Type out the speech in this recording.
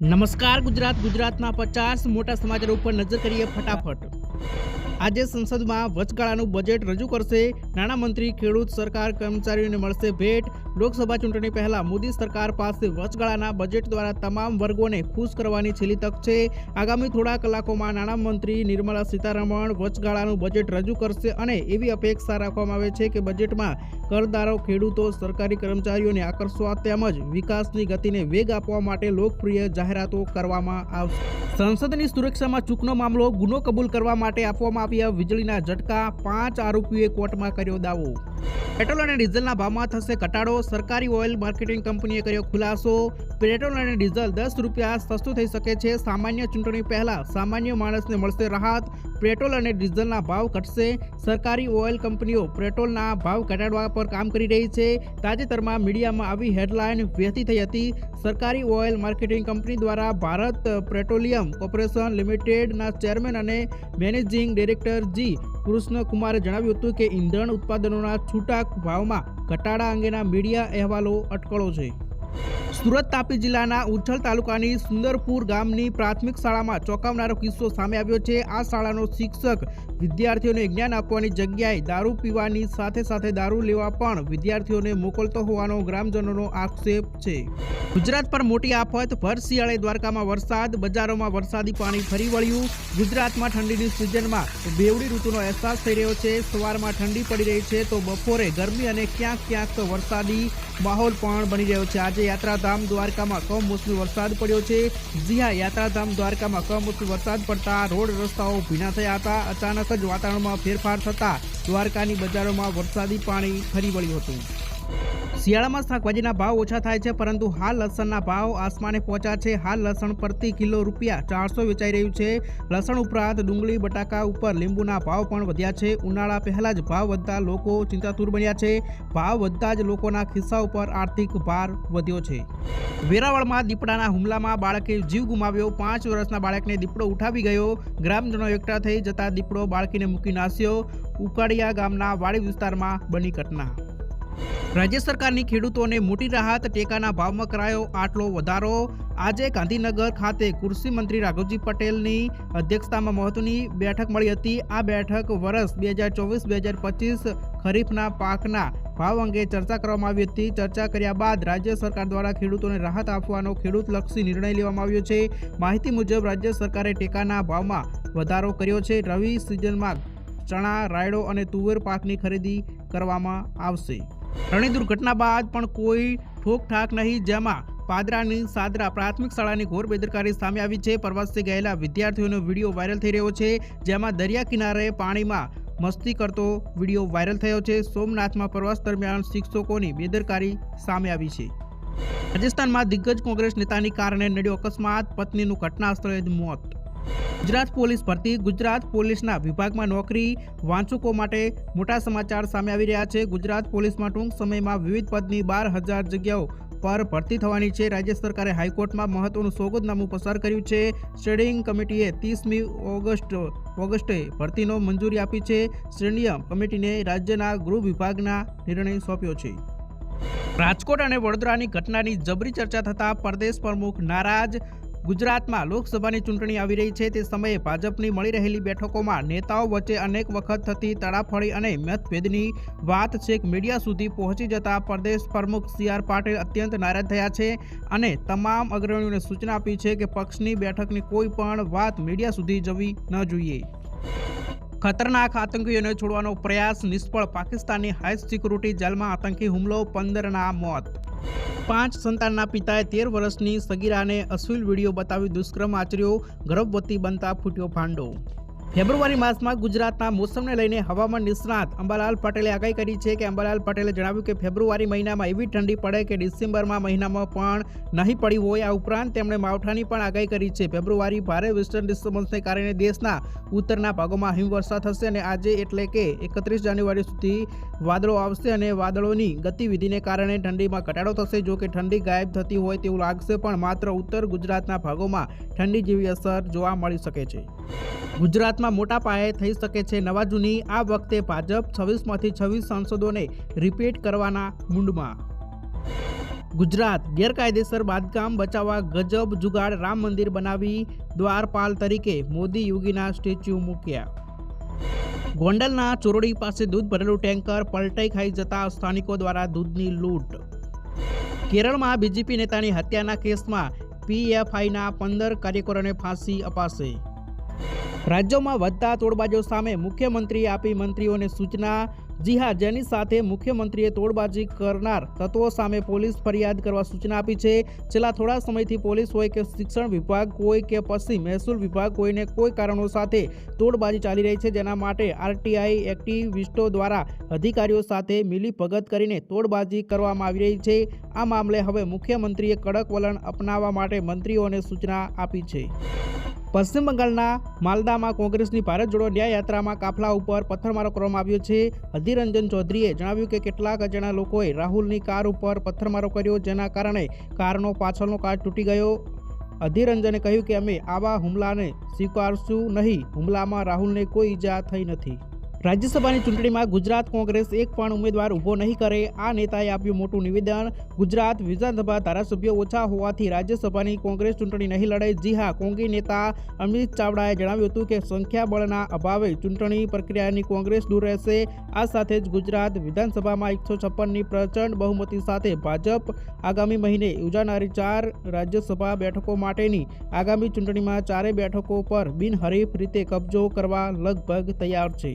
નમસ્કાર ગુજરાત ગુજરાતના પચાસ મોટા સમાચારો ઉપર નજર કરીએ ફટાફટ. આજે સંસદમાં વચગાળાનું બજેટ રજૂ કરશે. નાણામંત્રી ખેડૂત સરકાર, કર્મચારીઓને મળશે ભેટ. લોકસભા ચૂંટણી પહેલા મોદી સરકાર પાસે વચગાળાના બજેટ દ્વારા તમામ વર્ગોને ખુશ કરવાની છેલ્લી તક છે. આગામી થોડા કલાકોમાં નાણામંત્રી નિર્મલા સીતારમણ વચગાળાનું બજેટ રજૂ કરશે અને એવી અપેક્ષા રાખવામાં આવે છે કે બજેટમાં કરદારો ખેડૂતો, સરકારી કર્મચારીઓને આકર્ષવા તેમજ વિકાસની ગતિને વેગ આપવા માટે લોકપ્રિય જાહેરાતો કરવામાં આવશે. સંસદની સુરક્ષામાં ચૂકનો મામલો, ગુનો કબૂલ કરવા માટે આપવામાં આવ્યા વીજળીના ઝટકા, પાંચ આરોપીઓએ કોર્ટમાં કર્યો દાવો. પેટ્રોલ અને ડીઝલના ભાવમાં થશે ઘટાડો. સરકારી ઓઇલ માર્કેટિંગ કંપનીએ કર્યો ખુલાસો. પેટ્રોલ અને ડીઝલ દસ રૂપિયા સસ્તું થઈ શકે છે. સામાન્ય ચૂંટણી પહેલાં સામાન્ય માણસને મળશે રાહત. પેટ્રોલ અને ડીઝલના ભાવ ઘટશે. સરકારી ઓઇલ કંપનીઓ પેટ્રોલના ભાવ ઘટાડવા પર કામ કરી રહી છે. તાજેતરમાં મીડિયામાં આવી હેડલાઇન વહેતી થઈ હતી. સરકારી ઓઇલ માર્કેટિંગ કંપની દ્વારા ભારત પેટ્રોલિયમ કોર્પોરેશન લિમિટેડના ચેરમેન અને મેનેજિંગ ડિરેક્ટર જી કૃષ્ણકુમારે જણાવ્યું હતું કે ઇંધણ ઉત્પાદનોના છૂટા ભાવમાં ઘટાડા અંગેના મીડિયા અહેવાલો અટકળો છે. સુરત તાપી જિલ્લાના ઉચ્છલ તાલુકાની સુંદરપુર ગામની પ્રાથમિક શાળામાં ચોંકાવનારો કિસ્સો સામે આવ્યો છે. આ શાળાનો શિક્ષક વિદ્યાર્થીઓને જ્ઞાન આપવાની જગ્યાએ દારૂ પીવાની સાથે સાથે દારૂ લેવા પણ વિદ્યાર્થીઓને મોકલતો હોવાનો ગ્રામજનોનો આક્ષેપ છે. ગુજરાત પર મોટી આફત, ભર શિયાળે દ્વારકામાં વરસાદ, બજારોમાં વરસાદી પાણી ફરી વળ્યું. ગુજરાતમાં ઠંડીની સિઝનમાં બેવડી ઋતુનો અહેસાસ થઈ રહ્યો છે. સવારમાં ઠંડી પડી રહી છે તો બપોરે ગરમી અને ક્યાંક ક્યાંક વરસાદી માહોલ પણ બની રહ્યો છે. આજે યાત્રાધામ દ્વારકામાં કમોસમી વરસાદ પડ્યો છે. જી હા, યાત્રાધામ દ્વારકામાં કમોસમી વરસાદ પડતા રોડ રસ્તાઓ ભીના થયા હતા. અચાનક જ વાતાવરણમાં ફેરફાર થતા દ્વારકાની બજારોમાં વરસાદી પાણી ફરી વળ્યું હતું. શિયાળામાં શાકભાજીના ભાવ ઓછા થાય છે, પરંતુ હાલ લસણના ભાવ આસમાને પહોંચ્યા છે. હાલ લસણ પ્રતિ કિલો રૂપિયા ચારસો વેચાઈ રહ્યું છે. લસણ ઉપરાંત ડુંગળી, બટાકા ઉપર લીંબુના ભાવ પણ વધ્યા છે. ઉનાળા પહેલા જ ભાવ વધતા લોકો ચિંતાતુર બન્યા છે. ભાવ વધતા જ લોકોના ખિસ્સા ઉપર આર્થિક ભાર વધ્યો છે. વેરાવળમાં દીપડાના હુમલામાં બાળકે જીવ ગુમાવ્યો. પાંચ વર્ષના બાળકને દીપડો ઉઠાવી ગયો. ગ્રામજનો એકઠા થઈ જતા દીપડો બાળકીને મૂકી નાસ્યો. ઉકાળિયા ગામના વાડી વિસ્તારમાં બની ઘટના. રાજ્ય સરકારની ખેડૂતોને મોટી રાહત, ટેકાના ભાવમાં કરાયો આટલો વધારો. આજે ગાંધીનગર ખાતે કૃષિ મંત્રી રાઘવજી પટેલની અધ્યક્ષતામાં મહત્વની બેઠક મળી હતી. આ બેઠક વર્ષ બે હજાર ચોવીસ, બે હજાર પચીસ ખરીફના પાકના ભાવ અંગે ચર્ચા કરવામાં આવી હતી. ચર્ચા કર્યા બાદ રાજ્ય સરકાર દ્વારા ખેડૂતોને રાહત આપવાનો ખેડૂતલક્ષી નિર્ણય લેવામાં આવ્યો છે. માહિતી મુજબ, રાજ્ય સરકારે ટેકાના ભાવમાં વધારો કર્યો છે. રવિ સિઝનમાં ચણા, રાયડો અને તુવેર પાકની ખરીદી કરવામાં આવશે. રણી દુર્ઘટના બાદ પણ કોઈ ઠોકઠાક નહીં, જેમાં પાદરાની સાદરા પ્રાથમિક શાળાની ઘોર બેદરકારી સામે આવી છે. પ્રવાસે ગયેલા વિદ્યાર્થીઓનો વીડિયો વાયરલ થઈ રહ્યો છે, જેમાં દરિયા કિનારે પાણીમાં મસ્તી કરતો વીડિયો વાયરલ થયો છે. સોમનાથમાં પ્રવાસ દરમિયાન શિક્ષકોની બેદરકારી સામે આવી છે. રાજસ્થાનમાં દિગ્ગજ કોંગ્રેસ નેતાની કારણે નડ્યો અકસ્માત. પત્નીનું ઘટના સ્થળે જ મોત. ગુજરાત પોલીસ ભરતી ગુજરાત પોલીસના વિભાગમાં નોકરી વાંચુકો માટે મોટા સમાચાર સામે આવી રહ્યા છે. ગુજરાત પોલીસમાં ટૂંક સમયમાં વિવિધ પદની બાર હજાર જગ્યાઓ પર ભરતી થવાની છે. રાજ્ય સરકારે હાઈકોર્ટમાં મહત્વનું સોગંદનામું પસાર કર્યું છે. સ્ટેડિંગ કમિટીએ ત્રીસમી ઓગસ્ટ, ઓગસ્ટે ભરતીનો મંજૂરી આપી છે. શ્રેણીય કમિટીને રાજ્યના ગૃહ વિભાગના નિર્ણય સોંપ્યો છે. રાજકોટ અને વડોદરાની ઘટનાની જબરી ચર્ચા થતાં પ્રદેશ પ્રમુખ નારાજ ગુજરાતમાં લોકસભાની ચૂંટણી આવી રહી છે. તે સમયે ભાજપની મળી રહેલી બેઠકોમાં નેતાઓ વચ્ચે અનેક વખત થતી તડાફળી અને મતભેદની વાત છેક મીડિયા સુધી પહોંચી જતા પ્રદેશ પ્રમુખ સી આર પાટીલ અત્યંત નારાજ થયા છે અને તમામ અગ્રણીઓને સૂચના આપી છે કે પક્ષની બેઠકની કોઈ પણ વાત મીડિયા સુધી જવી ન જોઈએ. ખતરનાક આતંકીઓને છોડવાનો પ્રયાસ નિષ્ફળ પાકિસ્તાનની હાઈ સિક્યુરિટી જેલમાં આતંકી હુમલો, પંદરના મોત. પાંચ સંતાનના પિતાએ તેર વર્ષની સગીરાને અશ્લીલ વીડિયો બતાવી દુષ્કર્મ આચર્યો, ગર્ભવતી બનતા ફૂટ્યો ભાંડો. ફેબ્રુઆરી માસમાં ગુજરાતના મોસમને લઈને હવામાન નિષ્ણાત અંબાલાલ પટેલે આગાહી કરી છે કે અંબાલાલ પટેલે જણાવ્યું કે ફેબ્રુઆરી મહિનામાં એવી ઠંડી પડે કે ડિસેમ્બરમાં મહિનામાં પણ નહીં પડી હોય. આ ઉપરાંત તેમણે માવઠાની પણ આગાહી કરી છે. ફેબ્રુઆરી ભારે વેસ્ટર્ન ડિસ્ટર્બન્સને કારણે દેશના ઉત્તરના ભાગોમાં હિમવર્ષા થશે અને આજે એટલે કે એકત્રીસ જાન્યુઆરી સુધી વાદળો આવશે અને વાદળોની ગતિવિધિને કારણે ઠંડીમાં ઘટાડો થશે. જો કે ઠંડી ગાયબ થતી હોય તેવું લાગશે, પણ માત્ર ઉત્તર ગુજરાતના ભાગોમાં ઠંડી જેવી અસર જોવા મળી શકે છે. ગુજરાતમાં મોટા પાયે થઈ શકે છે નવા જૂની આ વખતે ભાજપ છવ્વીસમાંથી છવ્વીસ સાંસદોને રિપીટ કરવાના મૂંડમાં. ગુજરાત ગેરકાયદેસર બાંધકામ બચાવવા ગજબ જુગાડ રામ મંદિર બનાવી દ્વારપાલ તરીકે મોદી યોગીના સ્ટેચ્યુ મૂક્યા. ગોંડલના ચોરડી પાસે દૂધ ભરેલું ટેન્કર પલટાઈ ખાઈ જતા સ્થાનિકો દ્વારા દૂધની લૂંટ. કેરળમાં બીજેપી નેતાની હત્યાના કેસમાં પીએફઆઈના પંદર કાર્યકરોને ફાંસી અપાશે. રાજ્યોમાં વધતા તોડબાજો સામે મુખ્યમંત્રીએ આપી મંત્રીઓને સૂચના. જી હા જેની સાથે મુખ્યમંત્રીએ તોડબાજી કરનાર તત્વો સામે પોલીસ ફરિયાદ કરવા સૂચના આપી છે. છેલ્લા થોડા સમયથી પોલીસ હોય કે શિક્ષણ વિભાગ હોય કે પછી મહેસૂલ વિભાગ કોઈને કોઈ કારણો સાથે તોડબાજી ચાલી રહી છે. જેના માટે આરટીઆઈ, એક્ટિવિસ્ટો દ્વારા અધિકારીઓ સાથે મિલી ભગત કરીને તોડબાજી કરવામાં આવી રહી છે. આ મામલે હવે મુખ્યમંત્રીએ કડક વલણ અપનાવવા માટે મંત્રીઓને સૂચના આપી છે. પશ્ચિમ બંગાળના માલદામાં કોંગ્રેસની ભારત જોડો ન્યાય યાત્રામાં કાફલા ઉપર પથ્થરમારો કરવામાં આવ્યો છે. અધિરંજન ચૌધરીએ જણાવ્યું કે કેટલાક અજાણા લોકોએ રાહુલની કાર ઉપર પથ્થરમારો કર્યો, જેના કારણે કારનો પાછળનો કાચ તૂટી ગયો. અધિરંજને કહ્યું કે અમે આવા હુમલાને સ્વીકારશું નહીં. હુમલામાં રાહુલને કોઈ ઈજા થઈ નથી. રાજ્યસભાની ચૂંટણીમાં ગુજરાત કોંગ્રેસ એક પણ ઉમેદવાર ઊભો નહીં કરે, આ નેતાએ આપ્યું મોટું નિવેદન. ગુજરાત વિધાનસભા ધારાસભ્યો ઓછા હોવાથી રાજ્યસભાની કોંગ્રેસ ચૂંટણી નહીં લડાય જી હા, કોંગી નેતા અમિત ચાવડાએ જણાવ્યું હતું કે સંખ્યાબળના અભાવે ચૂંટણી પ્રક્રિયાની કોંગ્રેસ દૂર રહેશે. આ સાથે જ ગુજરાત વિધાનસભામાં એકસો છપ્પનની પ્રચંડ બહુમતી સાથે ભાજપ આગામી મહિને યોજાનારી ચાર રાજ્યસભા બેઠકો માટેની આગામી ચૂંટણીમાં ચારે બેઠકો પર બિનહરીફ રીતે કબજો કરવા લગભગ તૈયાર છે.